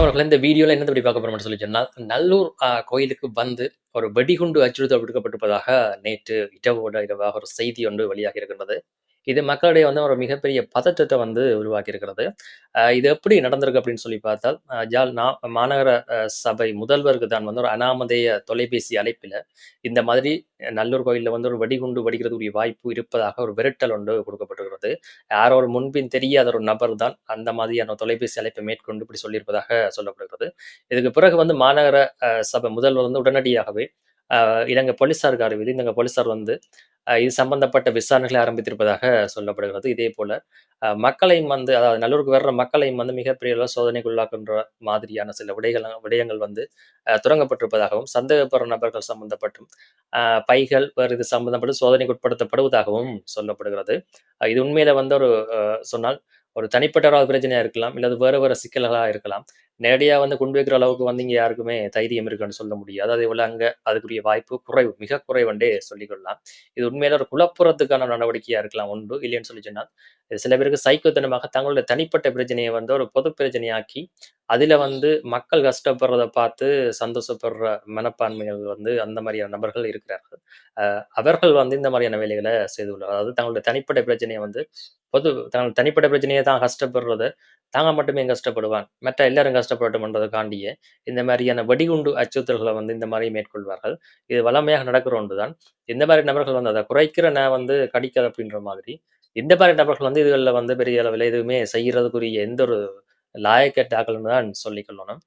மாணவர்கள் இந்த வீடியோல என்ன பத்தி பார்க்க போறோம்னு சொல்லி சொன்னால், நல்லூர் கோயிலுக்கு வந்து ஒரு வெடிகுண்டு அச்சுறுத்தல் விடுக்கப்பட்டிருப்பதாக நேற்று இரவோட இரவாக ஒரு செய்தி ஒன்று வெளியாகி இருக்கின்றது. இது மக்களிடையே வந்து ஒரு மிகப்பெரிய பதற்றத்தை வந்து உருவாக்கி இருக்கிறது. இது எப்படி நடந்திருக்கு அப்படின்னு சொல்லி பார்த்தால், ஜால் நா மாநகர சபை முதல்வருக்கு தான் வந்து ஒரு அனாமதேய தொலைபேசி அழைப்பில, இந்த மாதிரி நல்லூர் கோயில்ல வந்து ஒரு வெடிகுண்டு வெடிக்கிறதுக்குரிய வாய்ப்பு இருப்பதாக ஒரு விரட்டல் ஒன்று கொடுக்கப்பட்டிருக்கிறது. யாரோ ஒரு முன்பின் தெரியாத ஒரு நபர் தான் அந்த மாதிரியான தொலைபேசி அழைப்பை மேற்கொண்டு இப்படி சொல்லியிருப்பதாக சொல்லப்படுகிறது. இதுக்கு பிறகு வந்து மாநகர சபை முதல்வர் வந்து உடனடியாகவே அ இலங்கை போலீசாருக்கு அறிவித்து, இலங்கை போலீசார் வந்து இது சம்பந்தப்பட்ட விசாரணைகளை ஆரம்பித்திருப்பதாக சொல்லப்படுகிறது. இதே போல மக்களையும் வந்து அதாவது நல்லூருக்கு வர்ற மக்களையும் வந்து மிகப்பெரிய அளவு சோதனைக்குள்ளாக்குன்ற மாதிரியான சில விடைகள் விடயங்கள் வந்து தொடங்கப்பட்டிருப்பதாகவும், சந்தேகப்படுற நபர்கள் சம்பந்தப்பட்டும் பைகள் வேறு இது சம்பந்தப்பட்டு சோதனைக்கு உட்படுத்தப்படுவதாகவும் சொல்லப்படுகிறது. இது உண்மையில வந்து ஒரு சொன்னால் ஒரு தனிப்பட்ட ஒரு பிரச்சனையா இருக்கலாம். இல்லது வேறு வேறு சிக்கல்களாக சிக்கல்களா இருக்கலாம். நேரடியா வந்து கொண்டு வைக்கிற அளவுக்கு வந்து இங்க யாருக்குமே தைரியம் இருக்குன்னு சொல்ல முடியாது. அதே போல அங்க அதுக்குரிய வாய்ப்பு குறைவு. மிக குறைவுண்டே சொல்லிக் கொள்ளலாம். இது உண்மையில ஒரு குலப்புறத்துக்கான நடவடிக்கையா இருக்கலாம் ஒன்று. இல்லைன்னு சொல்லி சொன்னால், இது சில பேருக்கு சைக்கோத்தனமாக தங்களுடைய தனிப்பட்ட பிரச்சனையை வந்து ஒரு பொது பிரச்சனையாக்கி, அதுல வந்து மக்கள் கஷ்டப்படுறத பார்த்து சந்தோஷப்படுற மனப்பான்மைகள் வந்து அந்த மாதிரியான நபர்கள் இருக்கிறார்கள். அவர்கள் வந்து இந்த மாதிரியான வேலைகளை செய்துள்ளார். அதாவது தங்களுடைய தனிப்பட்ட பிரச்சனையை வந்து பொது தங்கள் தனிப்பட்ட பிரச்சனையை தான் கஷ்டப்படுறது தாங்க மட்டுமே கஷ்டப்படுவான்? மற்ற எல்லாரும் கஷ்டப்படட்டும்ன்றதற்காண்டியே, இந்த மாதிரியான வெடிகுண்டு அச்சுறுத்தல்களை வந்து இந்த மாதிரி மேற்கொள்வார்கள். இது வளமையாக நடக்கிற ஒன்று தான். இந்த மாதிரி நபர்கள் வந்து அதை குறைக்கிற நான் வந்து கடிக்காது அப்படின்ற மாதிரி, இந்த மாதிரி நபர்கள் வந்து இதுகள்ல வந்து பெரிய அளவில் எதுவுமே செய்யறதுக்குரிய எந்த ஒரு லாயக்கற்ற தான் சொல்லிக்கொள்ளணும்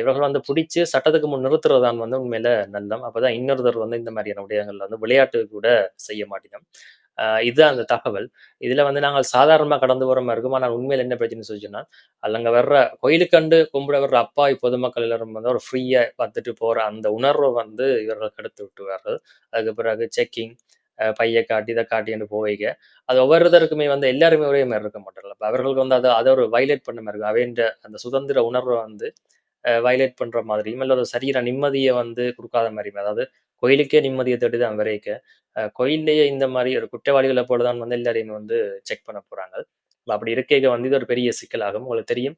இவர்கள் வந்து புடிச்சு சட்டத்துக்கு முன் நிறுத்துறது தான் வந்து உண்மையில நல்லம். அப்போதான் இன்னொருத்தர் வந்து இந்த மாதிரியான விடயங்கள்ல வந்து விளையாட்டு கூட செய்ய மாட்டேன் இதுதான் அந்த தகவல். இதுல வந்து நாங்கள் சாதாரணமாக கடந்து வர மாதிரி இருக்கும். ஆனால் உண்மையில் என்ன பிரச்சனைன்னு சொல்லிச்சுன்னா அல்லங்க வர்ற கோயிலுக்கண்டு கும்பிட வர்ற அப்பாவி பொதுமக்கள் எல்லாரும் வந்து ஒரு ஃப்ரீயா வந்துட்டு போற அந்த உணர்வை வந்து இவர்கள் கெடுத்து விட்டுவார்கள் அதுக்கு பிறகு செக்கிங், அ பைய காட்டி, இத காட்டின்னு போவீங்க அது ஒவ்வொருத்தருக்குமே வந்து எல்லாருமே ஒரே மாதிரி இருக்க மாட்டார்கள். அப்ப அவர்களுக்கு வந்து அதை அதை ஒரு வைலேட் பண்ண மாதிரி இருக்கும். அவைன்ற அந்த சுதந்திர உணர்வை வந்து வயலேட் பண்ற மாதிரியும், இல்லை ஒரு சரீர நிம்மதியை வந்து கொடுக்காத மாதிரியும் அதாவது கோயிலுக்கே நிம்மதியை தேடி தான் கோயிலேயே இந்த மாதிரி ஒரு குற்றவாளிகள போல தான் வந்து எல்லாரையும் வந்து செக் பண்ண போறாங்க. அப்படி இருக்கைக்கு வந்து இது ஒரு பெரிய சிக்கலாகும். உங்களுக்கு தெரியும்.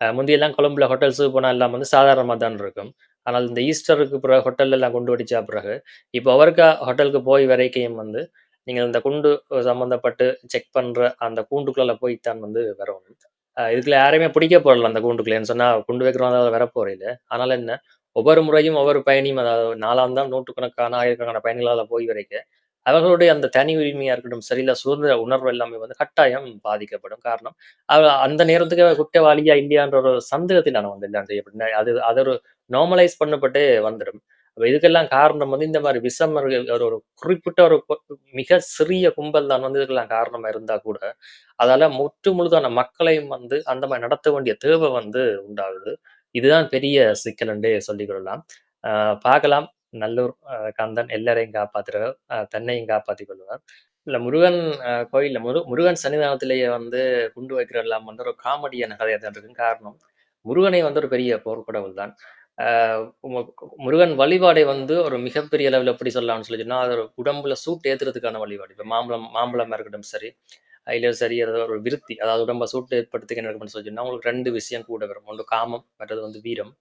முந்தையெல்லாம் முந்தியெல்லாம் கொழும்புல ஹோட்டல்ஸுக்கு போனா எல்லாம் வந்து சாதாரணமாக தான் இருக்கும். ஆனால் இந்த ஈஸ்டருக்கு பிறகு ஹோட்டல்ல எல்லாம் குண்டு வெடிச்ச பிறகு, இப்போ அவருக்கு ஹோட்டலுக்கு போய் வரைக்கையும் வந்து, நீங்கள் இந்த குண்டு சம்மந்தப்பட்டு செக் பண்ற அந்த கூண்டுக்குள்ள போய் தான் வந்து வரணும். இதுக்குள்ள யாரையுமே பிடிக்க போடல அந்த கூண்டுக்குள்ளேன்னு சொன்னால் குண்டு வைக்கிறவங்க வரப்போறதில்ல. அதனால என்ன, ஒவ்வொரு முறையும் ஒவ்வொரு பயணியும் அதாவது நாளாந்தம் நூற்றுக்கணக்கான, ஆயிரக்கணக்கான பயணிகள் போய் வரைக்க, அவர்களுடைய அந்த தனி உரிமையா இருக்கட்டும் சரி, இல்ல சுதந்திர உணர்வு எல்லாமே வந்து கட்டாயம் பாதிக்கப்படும். காரணம், அந்த நேரத்துக்கு குற்றவாளியா இல்லையான்ற ஒரு நான் வந்து எல்லாம் செய்யப்பட்டேன் அது அது ஒரு நார்மலைஸ் பண்ணப்பட்டு வந்துடும். அப்போ இதுக்கெல்லாம் காரணம் வந்து இந்த மாதிரி விஷம் ஒரு குறிப்பிட்ட ஒரு மிக சிறிய கும்பல் தான் வந்து இதுக்கெல்லாம் காரணமா இருந்தா கூட, அதால முற்று முழுதான மக்களையும் வந்து அந்த மாதிரி நடத்த வேண்டிய தேவை வந்து உண்டாகுது. இதுதான் பெரிய சிக்கல் என்று சொல்லிக் கொள்ளலாம். பார்க்கலாம். நல்லூர் கந்தன் எல்லாரையும் காப்பாத்துறவர். தன்னையும் காப்பாத்திக் கொள்வார். இல்ல முருகன் கோயில்ல முரு முருகன் சன்னிதானத்திலேயே வந்து குண்டு வைக்கிறதெல்லாம் வந்து ஒரு காமெடியான கதையாக தான் இருக்கும். காரணம், முருகனை வந்து ஒரு பெரிய போர்க்கடவுள் தான். முருகன் வழிபாடை வந்து ஒரு மிகப்பெரிய அளவில் எப்படி சொல்லலாம்னு சொல்லி சொன்னா, அது ஒரு உடம்புல சூட் ஏத்துறதுக்கான வழிபாடு. இப்போ மாம்பழம் மாம்பழமாக இருக்கட்டும் சரி, இல்ல சரி ஒரு விருத்தி. அதாவது உடம்ப சூட்டு ஏற்படுத்திக்க என்ன இருக்கும்னு சொல்லி சொன்னா, உங்களுக்கு ரெண்டு விஷயம் கூட வரும். ஒன்று காமம், மற்றது வந்து வீரம்.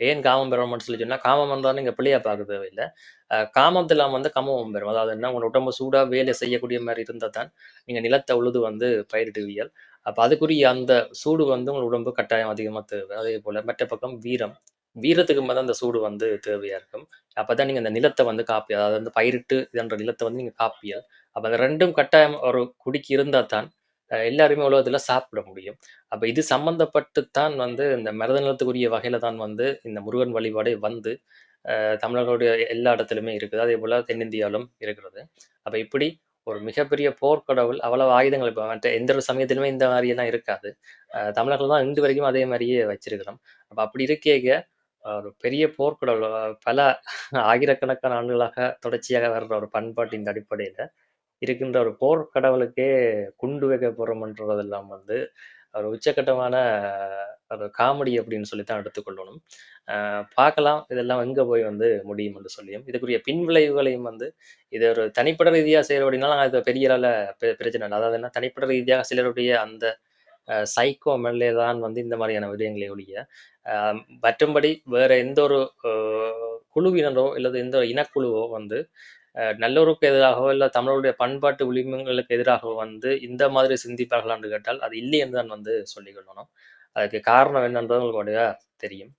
ஏன் காமம் பெறணும்னு சொல்லி சொன்னா, காமம் வந்தாலும் நீங்க பிள்ளையா பார்க்க தேவையில்லை அ காமத்தில வந்து கமமும் பெறும். அதாவது என்ன உங்களோட உடம்பு சூடா வேலை செய்யக்கூடிய மாதிரி இருந்தால் தான், நீங்க நிலத்தை உழுது வந்து பயிரிடுவியல் அப்போ அதுக்குரிய அந்த சூடு வந்து உங்கள் உடம்பு கட்டாயம் அதிகமா தேவை. அதேபோல மற்ற பக்கம் வீரம். வீரத்துக்கு மேலே அந்த சூடு வந்து தேவையாக இருக்கும். அப்பதான் நீங்கள் அந்த நிலத்தை வந்து காப்பி அதாவது வந்து பயிரிட்டு இதன்ற நிலத்தை வந்து நீங்கள் காப்பியல் அப்போ அந்த ரெண்டும் கட்டாயம் ஒரு குடிக்கு இருந்தால் தான், எல்லாருமே உலகத்தில் சாப்பிட முடியும். அப்போ இது சம்மந்தப்பட்டு தான் வந்து இந்த மருத நிலத்துக்குரிய வகையில தான் வந்து இந்த முருகன் வழிபாடே வந்து, தமிழர்களுடைய எல்லா இடத்துலையுமே இருக்குது. அதே போல் தென்னிந்தியாவிலும் இருக்கிறது. அப்போ இப்படி ஒரு மிகப்பெரிய போர்க்கடவுள், அவ்வளவு ஆயுதங்கள் இப்போ மற்ற எந்த ஒரு சமயத்திலுமே இந்த மாதிரியெல்லாம் இருக்காது. தமிழர்கள் தான் இன்று வரைக்கும் அதே மாதிரியே வச்சிருக்கிறோம். அப்போ அப்படி இருக்கேக, ஒரு பெரிய போர்க்கடவுள் பல ஆயிரக்கணக்கான ஆண்டுகளாக தொடர்ச்சியாக வர்ற ஒரு பண்பாட்டின் அடிப்படையில் இருக்கின்ற ஒரு போர் கடவுளுக்கே குண்டு வைக்க போறோம்ன்றதெல்லாம் வந்து, ஒரு உச்சகட்டமான ஒரு காமெடி அப்படின்னு சொல்லி தான் எடுத்துக்கொள்ளணும். பார்க்கலாம் இதெல்லாம் எங்கே போய் வந்து முடியும் என்று சொல்லியும். இதுக்குரிய பின்விளைவுகளையும் வந்து, இது ஒரு தனிப்பட்ட ரீதியாக செய்றபடினால அது பெரிய அளவில் பெ பிரச்சனை இல்லை அதாவது என்ன தனிப்பட்ட ரீதியாக சிலருடைய அந்த சைக்கோ எம்எல்ஏ தான் வந்து இந்த மாதிரியான விடயங்களை ஒழிய மற்றும்படி வேற எந்த ஒரு குழுவினரோ அல்லது எந்த ஒரு இனக்குழுவோ வந்து நல்லோருக்கு எதிராகவோ இல்லை தமிழருடைய பண்பாட்டு உரிமைகளுக்கு எதிராகவோ வந்து இந்த மாதிரி சிந்திப்பார்களான்னு கேட்டால் அது இல்லை என்று தான் வந்து சொல்லிக் கொள்ளணும். அதுக்கு காரணம் என்னன்றது உங்களுக்கு தெரியும்.